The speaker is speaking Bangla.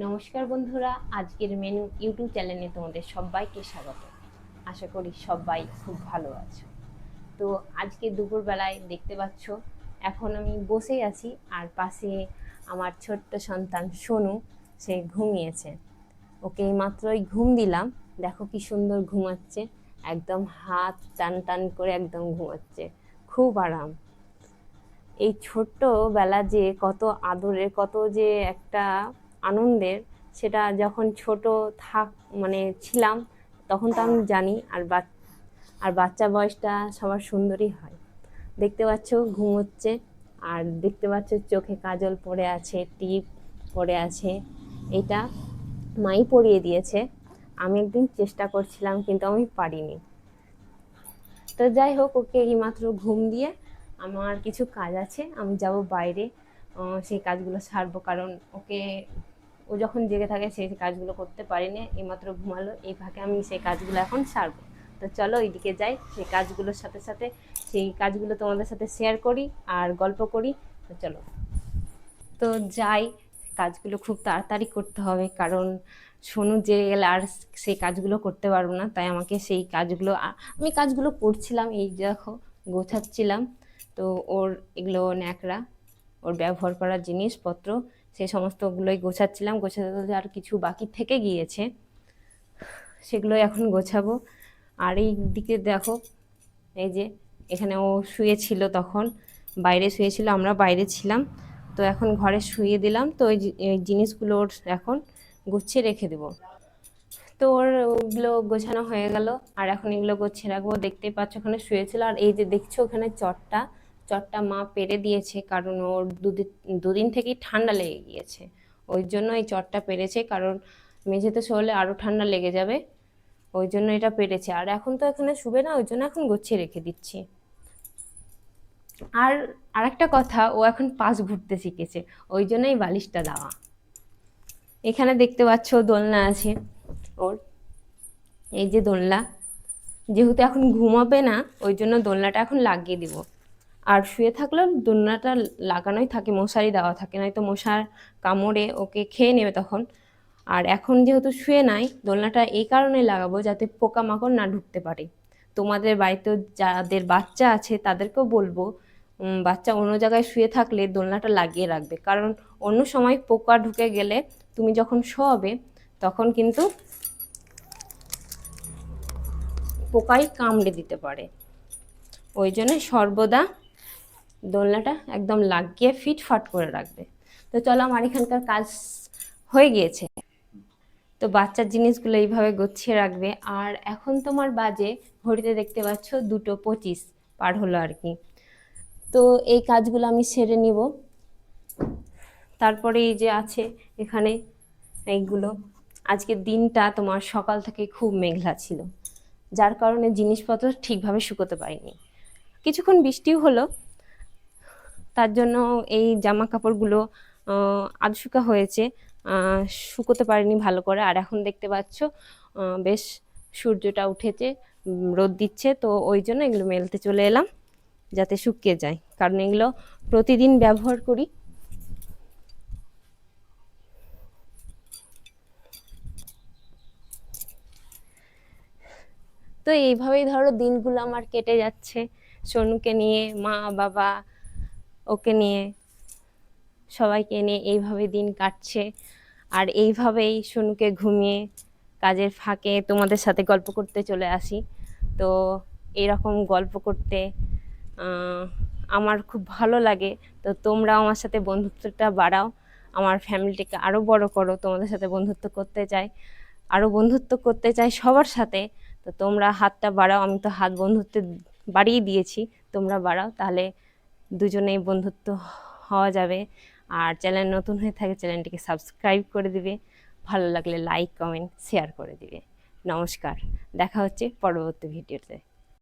নমস্কার বন্ধুরা, আজকের মেনু ইউটিউব চ্যানেলে তোমাদের সবাইকে স্বাগত। আশা করি সবাই খুব ভালো আছো। তো আজকে দুপুরবেলায় দেখতে পাচ্ছ, এখন আমি বসে আছি আর পাশে আমার ছোট্ট সন্তান সোনু, সে ঘুমিয়েছে। ওকে মাত্রই ঘুম দিলাম। দেখো কি সুন্দর ঘুমাচ্ছে। একদম হাত টান টান করে একদম ঘুমাচ্ছে। খুব আরাম। এই ছোট্ট বেলা যে কত আদরের, কত যে একটা আনন্দের, সেটা যখন ছোট থাক মানে ছিলাম, তখন তো আমি জানি আর বা আর বাচ্চা বয়সটা সবার সুন্দরই হয়। দেখতে পাচ্ছ ঘুমোচ্ছে আর দেখতে পাচ্ছ চোখে কাজল পড়ে আছে, টিপ পড়ে আছে, এটা মাই পরিয়ে দিয়েছে। আমি একদিন চেষ্টা করছিলাম, কিন্তু আমি পারিনি। তো যাই হোক, ওকে এইমাত্র ঘুম দিয়ে আমার কিছু কাজ আছে, আমি যাব বাইরে সেই কাজগুলো সারবো, কারণ ওকে ও যখন জেগে থাকে সেই কাজগুলো করতে পারিনি, এইমাত্র ঘুমালো, এই ফাঁকে আমি সেই কাজগুলো এখন সারবো। তো চলো ওইদিকে যাই, সেই কাজগুলোর সাথে সাথে, সেই কাজগুলো তোমাদের সাথে শেয়ার করি আর গল্প করি। তো চলো। তো যাই, কাজগুলো খুব তাড়াতাড়ি করতে হবে, কারণ সোনু যে গেলে আর সেই কাজগুলো করতে পারব না, তাই আমাকে সেই কাজগুলো আমি কাজগুলো করছিলাম, এই দেখো, গোছাচ্ছিলাম। তো ওর এগুলো ন্যাকড়া, ওর ব্যবহার করার জিনিসপত্র সেই সমস্তগুলোই গোছাচ্ছিলাম, গোছাতে গোছাতে আর কিছু বাকি থেকে গিয়েছে। সেগুলো এখন গোছাবো। আর এই দিকে দেখো, এই যে এখানে ও শুয়েছিল তখন, বাইরে শুয়েছিল আমরা বাইরে ছিলাম। তো এখন ঘরে শুয়ে দিলাম, তো ওই জিনিসগুলো ওর এখন গুছিয়ে রেখে দেবো। তো ওর ওগুলো গোছানো হয়ে গেল, আর এখন এগুলো গুছিয়ে রাখব। দেখতেই পাচ্ছ ওখানে শুয়েছিল আর এই যে দেখছ ওখানে চটটা চটটা মা পেরে দিয়েছে, কারণ ওর দুদিন দুদিন থেকেই ঠান্ডা লেগে গিয়েছে। ওই জন্য এই চটটা পেরেছে, কারণ মেঝেতে শোলে আরও ঠান্ডা লেগে যাবে। ওই জন্য এটা পেরেছে। আর এখন তো এখানে শুবে না, ওই জন্য এখন গুছিয়ে রেখে দিচ্ছি। আর আরেকটা কথা, ও এখন পাশ ঘুরতে শিখেছে, ওই জন্যই বালিশটা দেওয়া। এখানে দেখতে পাচ্ছ দোলনা আছে ওর। এই যে দোলনা, যেহেতু এখন ঘুমাবে না, ওই জন্য দোলনাটা এখন লাগিয়ে দিব। আর শুয়ে থাকলেও দোলনাটা লাগানোই থাকে, মশারি দেওয়া থাকে, নয়তো মশার কামড়ে ওকে খেয়ে নেবে তখন। আর এখন যেহেতু শুয়ে নাই, দোলনাটা এই কারণে লাগাবো যাতে পোকামাকড় না ঢুকতে পারে। তোমাদের বাড়িতে যাদের বাচ্চা আছে, তাদেরকেও বলব বাচ্চা অন্য জায়গায় শুয়ে থাকলে দোলনাটা লাগিয়ে রাখবে। কারণ অন্য সময় পোকা ঢুকে গেলে তুমি যখন শোয়াবে, তখন কিন্তু পোকাই কামড়ে দিতে পারে। ওই জন্য সর্বদা দোলনাটা একদম লাগিয়ে ফিটফাট করে রাখবে। তো চলো আমার এখানকার কাজ হয়ে গিয়েছে। তো বাচ্চার জিনিসগুলো এইভাবে গুছিয়ে রাখবে। আর এখন তোমার বাজে, ঘড়িতে দেখতে পাচ্ছ দুটো পঁচিশ পার হলো আর কি। তো এই কাজগুলো আমি সেরে নিব। তারপরে এই যে আছে এখানে এইগুলো। আজকের দিনটা তোমার সকাল থেকে খুব মেঘলা ছিল, যার কারণে জিনিসপত্র ঠিকভাবে শুকোতে পারিনি। কিছুক্ষণ বৃষ্টিও হলো তার জন্য এই জামা কাপড়গুলো আহ, আধশুকা হয়েছে। শুকোতে পারিনি ভালো করে। আর এখন দেখতে পাচ্ছ বেশ সূর্যটা উঠেছে রোদ দিচ্ছে। তো ওই জন্য এগুলো মেলতে চলে এলাম যাতে শুকিয়ে যায়। কারণ এগুলো প্রতিদিন ব্যবহার করি। তো এইভাবেই ধরো দিনগুলো আমার কেটে যাচ্ছে। সোনুকে নিয়ে মা বাবা ওকে নিয়ে, সবাইকে নিয়ে এইভাবে দিন কাটছে। আর এইভাবেই সোনুকে ঘুমিয়ে কাজের ফাঁকে তোমাদের সাথে গল্প করতে চলে আসি। তো এরকম গল্প করতে আমার খুব ভালো লাগে। তো তোমরাও আমার সাথে বন্ধুত্বটা বাড়াও। আমার ফ্যামিলিটাকে আরও বড় করো, তোমাদের সাথে বন্ধুত্ব করতে চাই। আরও বন্ধুত্ব করতে চাই সবার সাথে। তো তোমরা হাতটা বাড়াও, আমি তো হাত বন্ধুত্বে বাড়িয়ে দিয়েছি, তোমরা বাড়াও। তাহলে দুজনেই বন্ধুত্ব হওয়া যাবে। আর চ্যানেল নতুন হয়ে থাকে, চ্যানেলটিকে সাবস্ক্রাইব করে দিবে। ভালো লাগলে লাইক, কমেন্ট শেয়ার করে দিবে। নমস্কার। দেখা হচ্ছে পরবর্তী ভিডিওতে।